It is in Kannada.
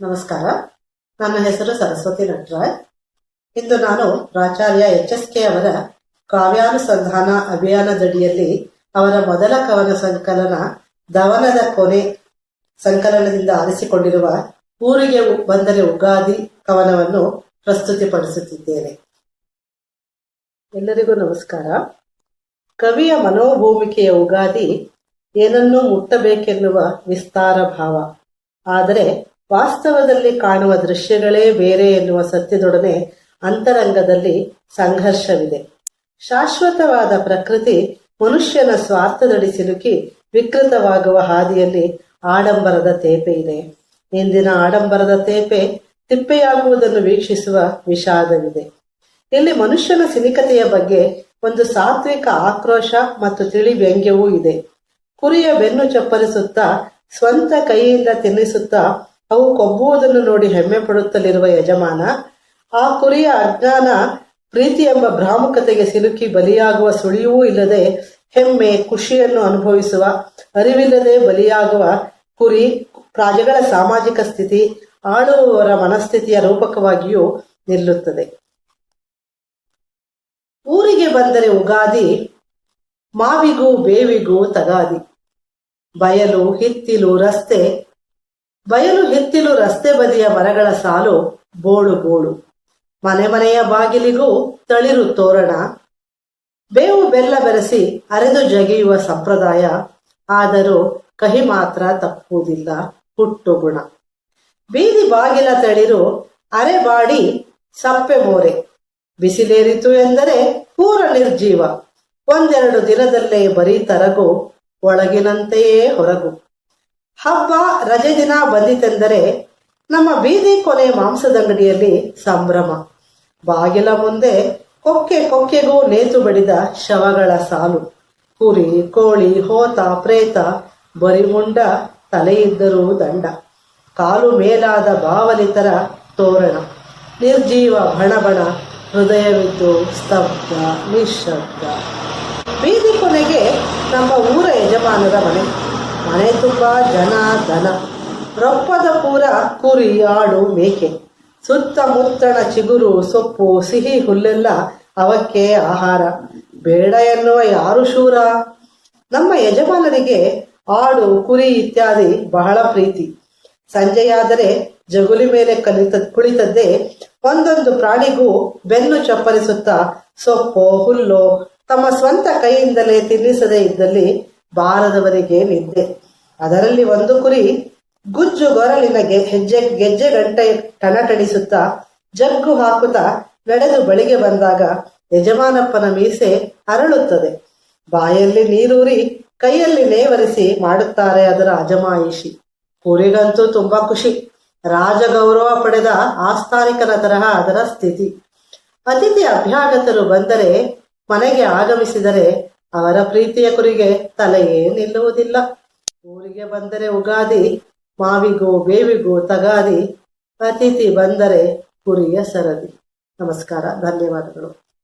ನಮಸ್ಕಾರ. ನನ್ನ ಹೆಸರು ಸರಸ್ವತಿ ನಟರಾಯ್ ಇಂದು ನಾನು ಪ್ರಾಚಾರ್ಯ ಎಚ್ ಎಸ್ ಕೆ ಅವರ ಕಾವ್ಯಾನುಸಂಧಾನ ಅಭಿಯಾನದಡಿಯಲ್ಲಿ ಅವರ ಮೊದಲ ಕವನ ಸಂಕಲನ, ದವನದ ಕೊನೆ ಸಂಕಲನದಿಂದ ಆರಿಸಿಕೊಂಡಿರುವ ಊರಿಗೆ ಬಂದರೆ ಉಗಾದಿ ಕವನವನ್ನು ಪ್ರಸ್ತುತಿಪಡಿಸುತ್ತಿದ್ದೇನೆ. ಎಲ್ಲರಿಗೂ ನಮಸ್ಕಾರ. ಕವಿಯ ಮನೋಭೂಮಿಕೆಯ ಉಗಾದಿ ಏನನ್ನೂ ಮುಟ್ಟಬೇಕೆನ್ನುವ ವಿಸ್ತಾರ ಭಾವ. ಆದರೆ ವಾಸ್ತವದಲ್ಲಿ ಕಾಣುವ ದೃಶ್ಯಗಳೇ ಬೇರೆ ಎನ್ನುವ ಸತ್ಯದೊಡನೆ ಅಂತರಂಗದಲ್ಲಿ ಸಂಘರ್ಷವಿದೆ. ಶಾಶ್ವತವಾದ ಪ್ರಕೃತಿ ಮನುಷ್ಯನ ಸ್ವಾರ್ಥದಡಿ ಸಿಲುಕಿ ವಿಕೃತವಾಗುವ ಹಾದಿಯಲ್ಲಿ ಆಡಂಬರದ ತೇಪೆ ಇದೆ. ಇಂದಿನ ಆಡಂಬರದ ತೇಪೆ ತಿಪ್ಪೆಯಾಗುವುದನ್ನು ವೀಕ್ಷಿಸುವ ವಿಷಾದವಿದೆ. ಇಲ್ಲಿ ಮನುಷ್ಯನ ಸಿನಿಕತೆಯ ಬಗ್ಗೆ ಒಂದು ಸಾತ್ವಿಕ ಆಕ್ರೋಶ ಮತ್ತು ತಿಳಿ ವ್ಯಂಗ್ಯವೂ ಇದೆ. ಕುರಿಯ ಬೆನ್ನು ಚಪ್ಪರಿಸುತ್ತಾ ಸ್ವಂತ ಕೈಯಿಂದ ತಿನ್ನಿಸುತ್ತಾ ಅವು ಕೊಬ್ಬುವುದನ್ನು ನೋಡಿ ಹೆಮ್ಮೆ ಪಡುತ್ತಲಿರುವ ಯಜಮಾನ, ಆ ಕುರಿಯ ಅಜ್ಞಾನ ಪ್ರೀತಿ ಎಂಬ ಭ್ರಾಮುಕತೆಗೆ ಸಿಲುಕಿ ಬಲಿಯಾಗುವ ಸುಳಿಯೂ ಇಲ್ಲದೆ ಹೆಮ್ಮೆ, ಖುಷಿಯನ್ನು ಅನುಭವಿಸುವ, ಅರಿವಿಲ್ಲದೆ ಬಲಿಯಾಗುವ ಕುರಿ ಪ್ರಾಜಗಳ ಸಾಮಾಜಿಕ ಸ್ಥಿತಿ, ಆಳುವವರ ಮನಸ್ಥಿತಿಯ ರೂಪಕವಾಗಿಯೂ ನಿಲ್ಲುತ್ತದೆ. ಊರಿಗೆ ಬಂದರೆ ಉಗಾದಿ, ಮಾವಿಗೂ ಬೇವಿಗೂ ತಗಾದಿ. ಬಯಲು, ಹಿತ್ತಿಲು, ರಸ್ತೆ ಬಯಲು ಹಿತ್ತಿಲು ರಸ್ತೆ ಬದಿಯ ಮರಗಳ ಸಾಲು ಬೋಳು ಬೋಳು. ಮನೆ ಮನೆಯ ಬಾಗಿಲಿಗೂ ತಳಿರು ತೋರಣ. ಬೇವು ಬೆಲ್ಲ ಬೆರೆಸಿ ಅರೆದು ಜಗಿಯುವ ಸಂಪ್ರದಾಯ. ಆದರೂ ಕಹಿ ಮಾತ್ರ ತಪ್ಪುವುದಿಲ್ಲ, ಹುಟ್ಟು ಗುಣ. ಬೀದಿ ಬಾಗಿಲ ತಳಿರು ಅರೆ ಬಾಡಿ ಸಪ್ಪೆ ಮೋರೆ. ಬಿಸಿಲೇರಿತು ಎಂದರೆ ಪೂರ ನಿರ್ಜೀವ. ಒಂದೆರಡು ದಿನದಲ್ಲೇ ಬರೀ ತರಗು, ಒಳಗಿನಂತೆಯೇ ಹೊರಗು. ಹಬ್ಬ ರಜೆ ದಿನ ಬಂದಿತೆಂದರೆ ನಮ್ಮ ಬೀದಿ ಕೊನೆ ಮಾಂಸದಂಗಡಿಯಲ್ಲಿ ಸಂಭ್ರಮ. ಬಾಗಿಲ ಮುಂದೆ ಕೊಕ್ಕೆ ಕೊಕ್ಕೆಗೂ ನೇತು ಬಡಿದ ಶವಗಳ ಸಾಲು. ಕುರಿ, ಕೋಳಿ, ಹೋತ, ಪ್ರೇತ, ಬರಿಮುಂಡ, ತಲೆಯಿದ್ದರೂ ದಂಡ. ಕಾಲು ಮೇಲಾದ ಬಾವಲಿತರ ತೋರಣ. ನಿರ್ಜೀವ ಬಣಬಣ, ಹೃದಯವಿದ್ದು ಸ್ತಬ್ಧ, ನಿಶ್ಶಬ್ದ. ಬೀದಿ ಕೊನೆಗೆ ನಮ್ಮ ಊರ ಯಜಮಾನರ ಮನೆ. ಮನೆ ತುಂಬ ಜನ ದನ ರೊಪ್ಪದ ಪೂರ ಕುರಿ ಆಡು ಮೇಕೆ. ಸುತ್ತಮುತ್ತಣ ಚಿಗುರು, ಸೊಪ್ಪು, ಸಿಹಿ ಹುಲ್ಲೆಲ್ಲ ಅವಕ್ಕೆ ಆಹಾರ. ಬೇಡ ಎನ್ನುವ ಯಾರು ಶೂರ? ನಮ್ಮ ಯಜಮಾನರಿಗೆ ಆಡು, ಕುರಿ ಇತ್ಯಾದಿ ಬಹಳ ಪ್ರೀತಿ. ಸಂಜೆಯಾದರೆ ಜಗುಲಿ ಮೇಲೆ ಕಲಿತ ಕುಳಿತದ್ದೇ ಒಂದೊಂದು ಪ್ರಾಣಿಗೂ ಬೆನ್ನು ಚಪ್ಪರಿಸುತ್ತಾ ಸೊಪ್ಪು, ಹುಲ್ಲು ತಮ್ಮ ಸ್ವಂತ ಕೈಯಿಂದಲೇ ತಿನ್ನಿಸದೇ ಇದ್ದಲ್ಲಿ ಬಾರದವರಿಗೆ ನಿದ್ದೆ. ಅದರಲ್ಲಿ ಒಂದು ಕುರಿ ಗುಜ್ಜು ಗೊರಲಿನ ಗೆ- ಹೆಜ್ಜೆ ಗೆಜ್ಜೆ ಗಂಟೆ ಟಣಟಣಿಸುತ್ತಾ ಜಗ್ಗು ಹಾಕುತ್ತಾ ನಡೆದು ಬಳಿಗೆ ಬಂದಾಗ ಯಜಮಾನಪ್ಪನ ಮೀಸೆ ಅರಳುತ್ತದೆ. ಬಾಯಲ್ಲಿ ನೀರೂರಿ ಕೈಯಲ್ಲಿ ನೇವರಿಸಿ ಮಾಡುತ್ತಾರೆ ಅದರ ಅಜಮಾಯಿಷಿ. ಕುರಿಗಂತೂ ತುಂಬಾ ಖುಷಿ. ರಾಜಗೌರವ ಪಡೆದ ಆಸ್ಥಾನಿಕನ ತರಹ ಅದರ ಸ್ಥಿತಿ. ಅತಿಥಿ ಅಭ್ಯಾಗತರು ಬಂದರೆ ಮನೆಗೆ ಆಗಮಿಸಿದರೆ ಅವರ ಪ್ರೀತಿಯ ಕುರಿಗೆ ತಲೆಯೇ ನಿಲ್ಲುವುದಿಲ್ಲ. ಊರಿಗೆ ಬಂದರೆ ಉಗಾದಿ, ಮಾವಿಗೋ ಬೇವಿಗೋ ತಗಾದಿ, ಅತಿಥಿ ಬಂದರೆ ಕುರಿಯ ಸರದಿ. ನಮಸ್ಕಾರ, ಧನ್ಯವಾದಗಳು.